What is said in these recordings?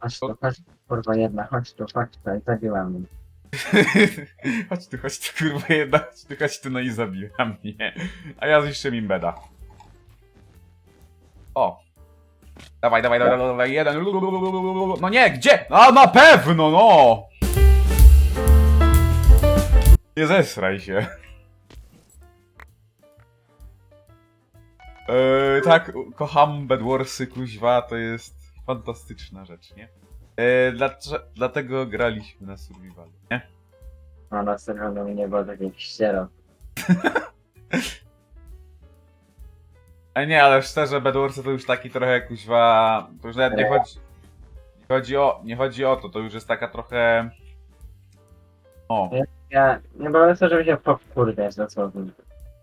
Chodź tu, chodź, kurwa jedna, chodź tu, chodź tutaj, zabiła mnie. chodź tu, chodź tu, kurwa jedna, chodź tu, chodź tu, no i zabiła mnie. A ja zniszczę im beda. O. Dawaj, dawaj, dawaj, dawaj, jeden. No nie, gdzie? A na pewno, no! Nie zesraj się. Eee, tak, kocham Bedwarsy, kuźwa, to jest fantastyczna rzecz, nie? Dlacze- dlatego graliśmy na survivalu, nie? No na serio mi nie było takich ścierów. A nie, ale szczerze, Bedwarsy to już taki trochę kuźwa. To już nawet nie chodzi. Nie chodzi o, nie chodzi o to, to już jest taka trochę. O, Ja nie było to, żeby się powkurwiać dosłownie.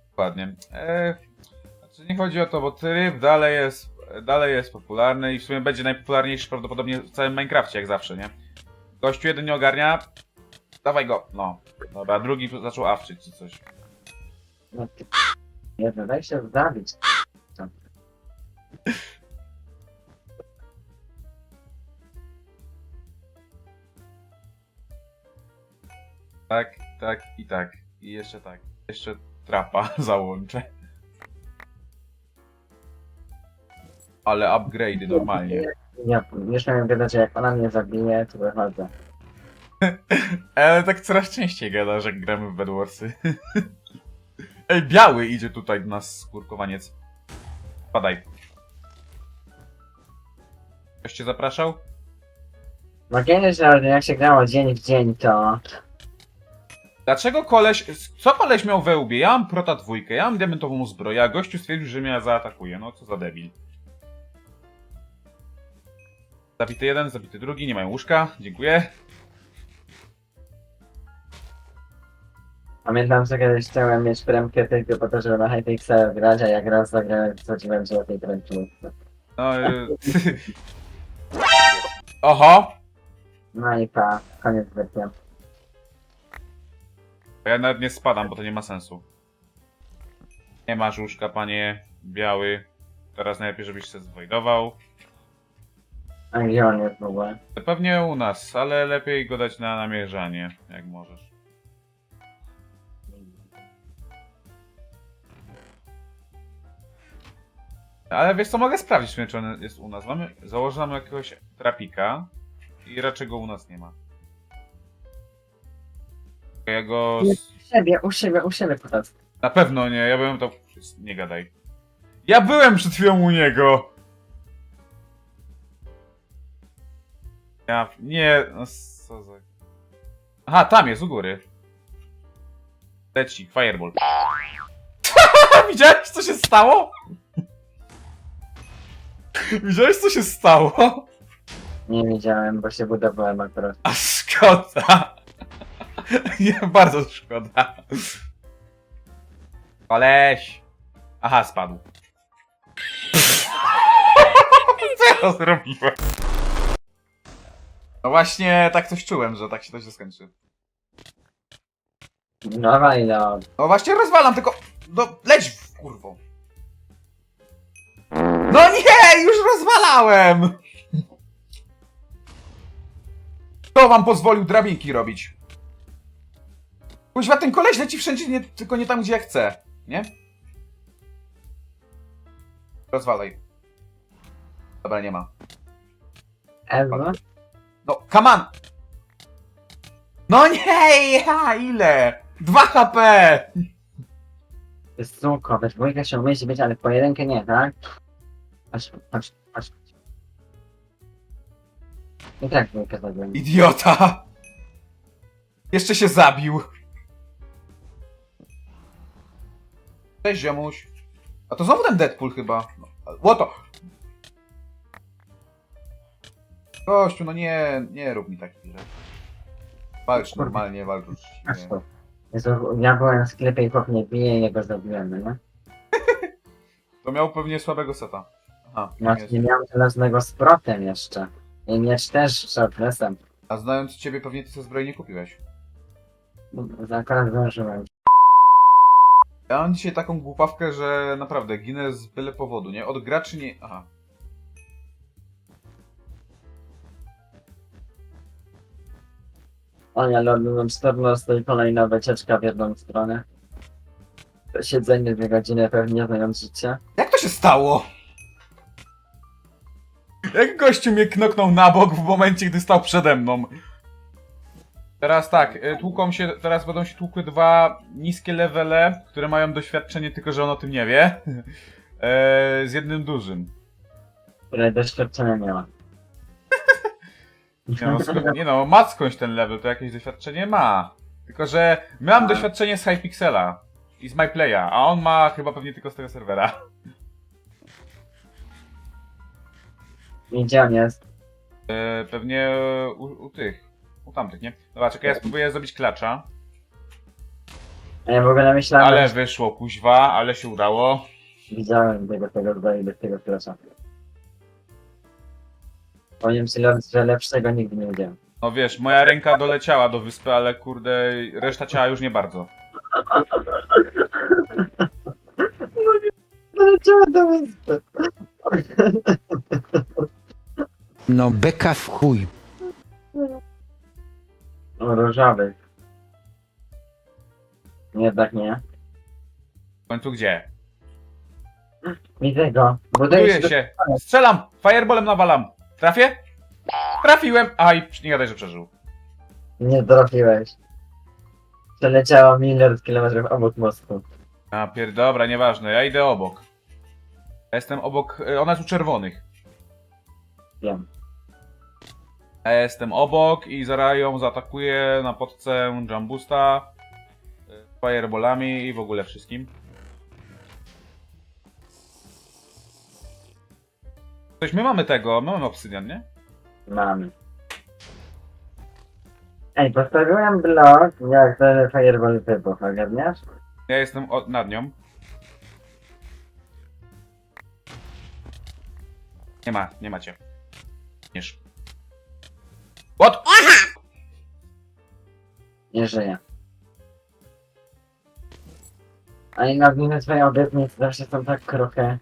dokładnie. E, znaczy nie chodzi o to, bo tryb dalej jest, dalej jest popularny i w sumie będzie najpopularniejszy prawdopodobnie w całym Minecrafcie, jak zawsze, nie? Gościu jeden nie ogarnia. Dawaj go. No. Dobra, drugi zaczął awczyć czy coś. No ty... Jedno, daj się zabić. Tak, tak i tak. I jeszcze tak. Jeszcze trapa załączę. Ale upgrade'y normalnie. Ja już miałem gadać, że jak ona mnie zabije, to wychodzę. Ale tak coraz częściej gada, że gramy w Bedwarsy. Ej, biały idzie tutaj do nas skurkowaniec. Padaj. Ktoś cię zapraszał? No kiedyś, ale jak się grało dzień w dzień, to... Dlaczego koleś... Co koleś miał we łbie? Ja mam prota dwójkę, ja mam diamentową zbroję, a gościu stwierdził, że mnie zaatakuje. No co za debil. Zabity jeden, zabity drugi, nie mają łóżka. Dziękuję. Pamiętam, że kiedyś chciałem mieć premkę tylko po to, żeby na Hypixel grać, a jak raz zagrałem, wchodziłem się o tej premki. No... y- Oho! No i pa, koniec wersji. Ja nawet nie spadam, bo to nie ma sensu. Nie masz łóżka, panie biały. Teraz najlepiej, żebyś się zwojdował. A gdzie on jest w ogóle? Pewnie u nas, ale lepiej go dać na namierzanie, jak możesz. Ale wiesz co, mogę sprawdzić, w sumie, czy on jest u nas. Mamy, założymy jakiegoś trapika i raczej go u nas nie ma. Ja go... U siebie, u siebie, u siebie po prostu. Na pewno nie, ja byłem to... Nie gadaj. Ja byłem przed chwilą u niego! Ja... Nie... No, co za... Aha, tam jest, u góry. Leci, fireball. Widziałeś, co się stało? Widziałeś, co się stało? Nie wiedziałem, bo się budowałem akurat. A szkoda. Nie, bardzo szkoda. Koleś. Aha, spadł. Co ja zrobiłem? No właśnie, tak coś czułem, że tak się to się skończy. Dawaj no. No właśnie rozwalam, tylko... No, leć w kurwo. No nie, już rozwalałem! Kto wam pozwolił drabinki robić? Kuźwa, ten koleś leci wszędzie, nie, tylko nie tam, gdzie ja chcę. Nie? Rozwalaj. Dobra, nie ma. Ewa? No, come on! No nie, ja, ile? 2 HP! Jest suko, we dwójkę się umieści być, ale w pojedynkę nie, tak? Patrz, patrz, patrz. I tak dwójkę zabiłem. Idiota! Jeszcze się zabił. Cześć, ziomuś. A to znowu ten Deadpool chyba. No, Łoto! Gościu, no nie, nie rób mi takich rzeczy. Walcz normalnie, walcz. Jezu, ja byłem w sklepie i chłop mnie bije i jego zabiłem, no nie? To miał pewnie słabego seta. Aha, No, jest. nie miałem żelaznego z protem jeszcze. I miecz też shortnessem. A znając ciebie pewnie ty sobie zbroi nie kupiłeś. No, Akurat zdążyłem. Ja mam dzisiaj taką głupawkę, że naprawdę ginę z byle powodu, nie? Od graczy nie... Aha. O nie, ale mam 14 i kolejna wycieczka w jedną stronę. Siedzenie dwie godziny pewnie zając życie. Jak to się stało? Jak gościu mnie knoknął na bok w momencie, gdy stał przede mną? Teraz tak, y, tłuką się, teraz będą się tłukły dwa niskie levele, które mają doświadczenie, tylko że on o tym nie wie. E, z jednym dużym. Które doświadczenia nie ma. Nie no, sko- nie no, ma skądś ten level, to jakieś doświadczenie ma. Tylko, że miałem A. doświadczenie z Hypixela i z MyPlaya, a on ma chyba pewnie tylko z tego serwera. Gdzie on jest? E, pewnie u, u tych, u tamtych, nie? Dobra, czekaj, ja spróbuję zrobić klacza. A ja w ogóle myślałem, Ale wyszło, kuźwa, ale się udało. widziałem tego, tego, tego, tego klasa. Powiem ci, Lord, że lepszego nigdy nie widziałem. No wiesz, moja ręka doleciała do wyspy, ale kurde, reszta ciała już nie bardzo. Leciała do wyspy. No beka w chuj. O, różowy. Jednak nie. W końcu gdzie? Widzę go. Buduję się, strzelam, fireballem nawalam. Trafię? Trafiłem! Aj, nie gadaj, że przeżył. Nie trafiłeś. Przeleciało miliard kilometrów obok mostu. A pier... dobra, nieważne, ja idę obok. Ja jestem obok, y, ona jest u czerwonych. Wiem. Ja jestem obok i zaraz ją zaatakuję na podce Jambusta. y, Fireballami i w ogóle wszystkim. Coś my mamy tego, my mamy obsydian, nie? Mamy. Ej, postawiłem blok, jak ten fireball wybuch, ogarniasz? Ja jestem o, nad nią. Nie ma, nie macie. Niż. What? Nie żyje. A i na twoje obietnice zawsze są tak kruche.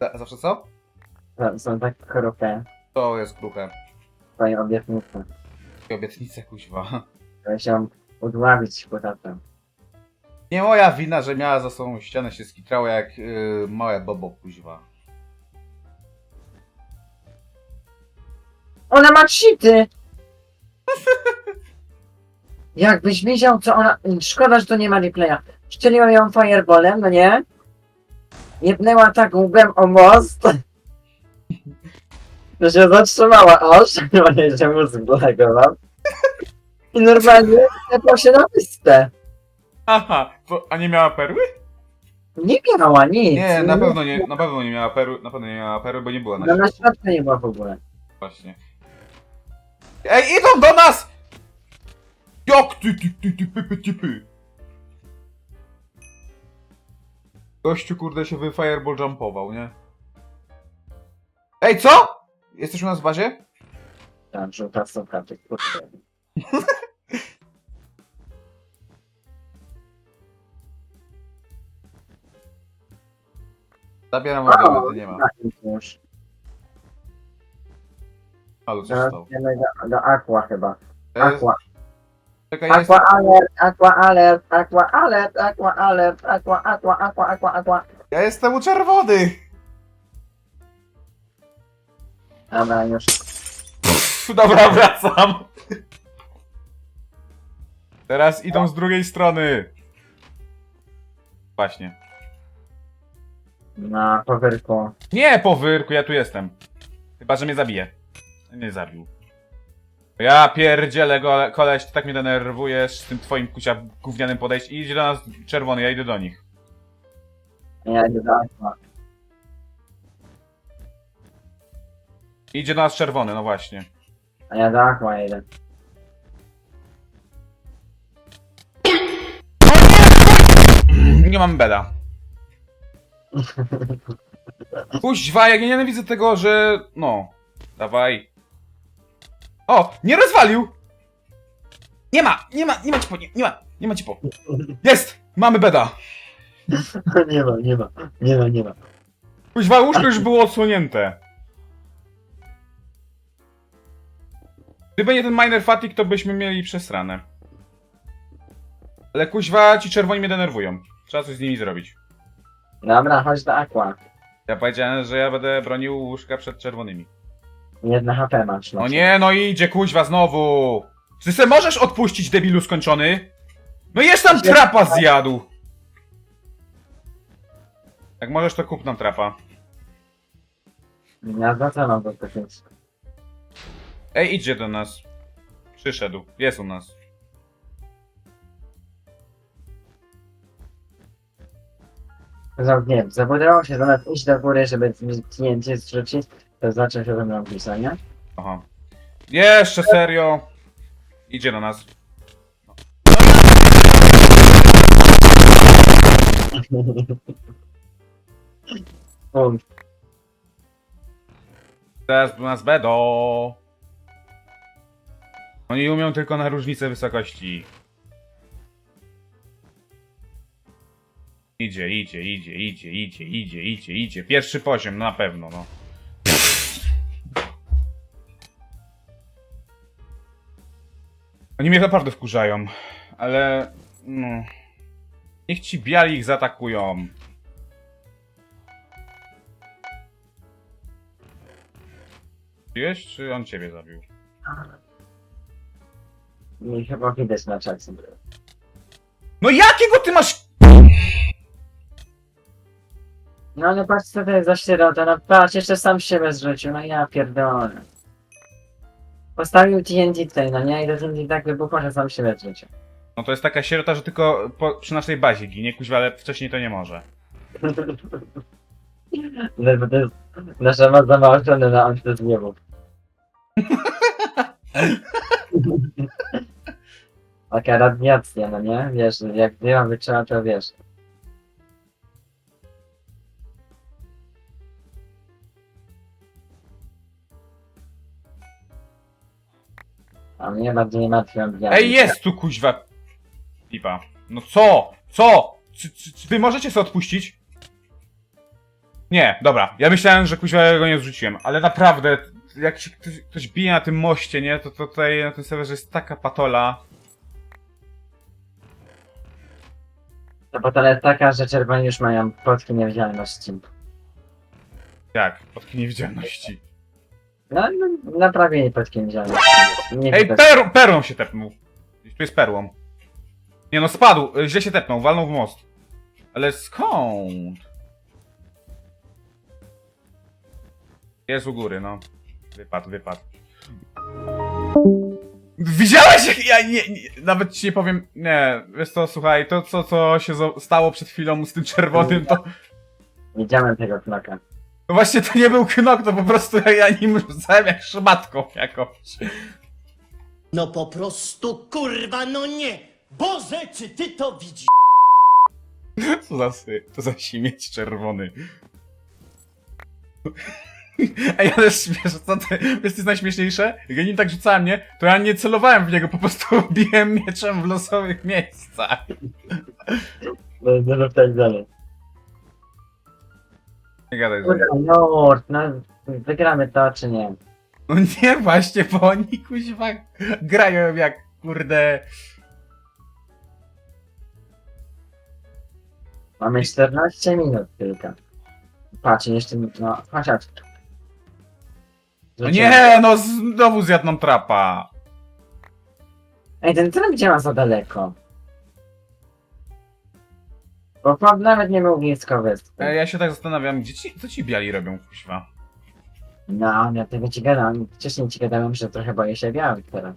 Za- Zawsze co? Są- Są tak kruche. To jest kruche. Twoje obietnice. I obietnice, kuźwa. Które się udławić potem. Nie moja wina, że miała za sobą ścianę się skitrała jak yy, małe bobo, kuźwa. Ona ma cheaty! Jakbyś wiedział, co ona... Szkoda, że to nie ma replaya. Szczeliłem ją fireballem, no nie? Jebnęła tak łbem o most. To się zatrzymała aż, bo się mózg blagował. I normalnie zepła się na wyspę. Aha, to, a nie miała perły? Nie miała nic. Nie, na pewno nie, na pewno nie miała perły, na pewno nie miała perły, bo nie była na No na środku nie była w ogóle. Właśnie. Ej, idą do nas! Jak ty, ty, ty, ty, py, py, ty, py. Gościu, kurde, się wy fireball jumpował, nie? Ej, co? Jesteś u nas w bazie? Tam żółta suka, ty kurde. Zabieram obiad, nie ma. Nic już. Halo, co się Teraz stało? idziemy do, do Aqua chyba. To jest- Aqua. Czekaj, ja Aqua jestem, alert, aqua alert, aqua alert, aqua alert, aqua, aqua, aqua, aqua, aqua. ja jestem u czerwony! Dobra, już. Pff, Dobra, wracam. Teraz idą z drugiej strony. Właśnie. Na powyrku. Nie, po wyrku, ja tu jestem. Chyba, że mnie zabije. Nie zabił. Ja pierdzielę go, koleś, ty tak mnie denerwujesz z tym twoim kucia gównianym podejść. I idzie do nas czerwony, ja idę do nich. Ja idę do Idzie do nas czerwony, no właśnie. A ja do Aqua idę. Nie mam beda. Kuźwa, jak ja nienawidzę tego, że... No. Dawaj. O, nie rozwalił! Nie ma, nie ma, nie ma cipo, nie, nie ma, nie ma cipo. Jest! Mamy beda. nie ma, nie ma, nie ma, nie ma. Kuźwa, łóżko już było odsłonięte. Gdyby nie ten miner fatigue, to byśmy mieli przesrane. Ale kuźwa, ci czerwoni mnie denerwują. Trzeba coś z nimi zrobić. Dobra, chodź do Aqua. Ja powiedziałem, że ja będę bronił łóżka przed czerwonymi. Jedna HP masz. No nie, no idzie kuźwa znowu! Czy se możesz odpuścić, debilu skończony? No jeszcze tam trapa zjadł! Jak możesz, to kup nam trapa. Ja zwracam do tego. Ej, idzie do nas. Przyszedł. Jest u nas. Za- Nie, zabudował się zamiast iść do góry, żeby kliencie zrzucić, to zaczął się pisać, nie? Aha. Jeszcze serio. Idzie do nas. Teraz do nas bedo. Oni umią tylko na różnicę wysokości. Idzie, idzie, idzie, idzie, idzie, idzie, idzie, idzie. Pierwszy poziom, na pewno, no. Oni mnie naprawdę wkurzają, ale... No... Niech ci biali ich zaatakują. Zabiłeś, czy on ciebie zabił? I chyba widać na czacie. No jakiego ty masz... No ale patrz co to jest za sierota, no patrz, jeszcze sam siebie zrzucił, no ja pierdolę. Postawił TNT tutaj, no nie? I to TNT tak wybuchło, że sam siebie zrzucił. No to jest taka sierota, że tylko po, przy naszej bazie ginie, kuźwa, ale wcześniej to nie może. No bo to jest nasza moc zamałczona na on z niebów. Taka radiacja, no nie? Wiesz, jak dyma wytrzeba, to wiesz. A mnie bardziej nie martwią białe. Ej, jest tu kuźwa... Pipa. No co? Co? Czy, czy, czy wy możecie sobie odpuścić? Nie, dobra. Ja myślałem, że kuźwa go nie odrzuciłem, ale naprawdę, jak się ktoś, ktoś bije na tym moście, nie? To, to tutaj na tym serwerze jest taka patola. To potem jest taka, że czerwoni już mają płotki niewidzialności. Jak? Podki niewidzialności. No, no naprawienie płotki niewidzialności. Nie Ej, widać. per, perłą się tepnął. Tu jest perłą. Nie no, spadł. y, Źle się tepnął, walnął w most. Ale skąd? Jest u góry, no. Wypadł, wypadł. Widziałeś jak ja nie, nie, nawet ci nie powiem, nie, wiesz co, słuchaj, to co, co się zo- stało przed chwilą z tym czerwonym, to, Widziałem tego knoka. no właśnie to nie był knok, to po prostu ja, ja nim rzucałem jak szmatką jakąś. No po prostu kurwa, no nie! Boże, czy ty to widzisz? Co za sy, to za śmieć czerwony. Ej, ale śmiesz, co ty, wiesz co jest najśmieszniejsze? Jak ja nim tak rzucałem, mnie, to ja nie celowałem w niego, po prostu biłem mieczem w losowych miejscach. No, no, no, tak dalej. Nie gadaj z Kurde, Lord, no, wygramy to czy nie? No nie, właśnie, bo oni kuźwa grają jak, kurde... Mamy 14 minut tylko. Patrz, jeszcze, no, chodź. No nie, no znowu zjadł nam trapa. Ej, ten tryb działa za daleko. Bo chłop nawet nie był blisko wyspy. Ej, ja się tak zastanawiam, gdzie ci, co ci biali robią, kuźwa? No, ja tego ci gadam. Wcześniej ci gadałem, że trochę boję się białych teraz.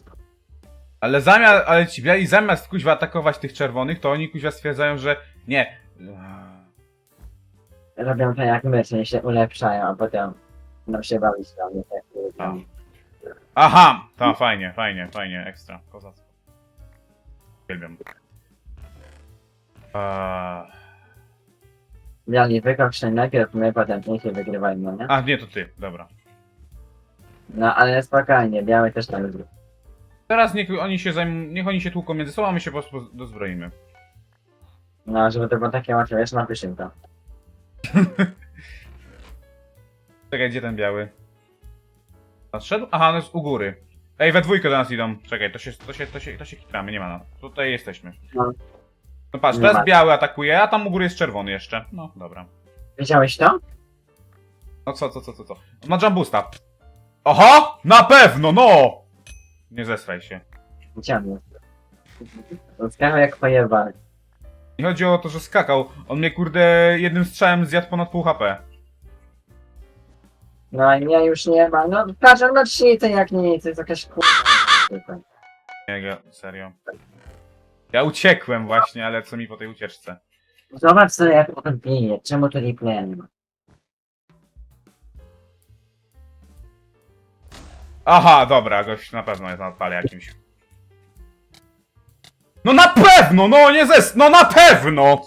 Ale zamiast, ale ci biali zamiast kuźwa atakować tych czerwonych, to oni kuźwa stwierdzają, że nie. Robią to jak my, czyli się ulepszają, a potem nam się bawić na mnie. A. Tak, Aha! To fajnie, fajnie, fajnie, ekstra, kozacko. Uwielbiam. Eee, Biali wykok się najpierw, my potem się wygrywają, no nie? A, nie, to ty, dobra. No ale spokojnie, biały też tam jest. Teraz niech oni się zajmą, niech oni się tłuką między sobą, a my się po prostu dozbroimy. No, żeby to było takie łatwe, wiesz, napiszę to. Czekaj, gdzie ten biały? Nadszedł? Aha, on jest u góry. Ej, we dwójkę do nas idą. Czekaj, to się, to się, to się, to się kitramy, nie ma no. Tutaj jesteśmy. No. No patrz, Nie teraz ma. biały atakuje, a tam u góry jest czerwony jeszcze. No, dobra. Widziałeś to? No co, co, co, co, co? On ma jumbusta. Oho! Na pewno, no! Nie zesraj się. Widziałem. Skakał jak pojebany. Nie chodzi o to, że skakał. On mnie, kurde, jednym strzałem zjadł ponad pół HP. No i mnie już nie ma. No patrz, on ma cheaty jak nic, to jest jakaś kurwa. Nie, go- serio. Ja uciekłem właśnie, ale co mi po tej ucieczce? Zobacz sobie jak on bije, czemu to replay nie ma? Aha, dobra, gość na pewno jest na odpale jakimś. No na pewno, no nie zes... No na pewno!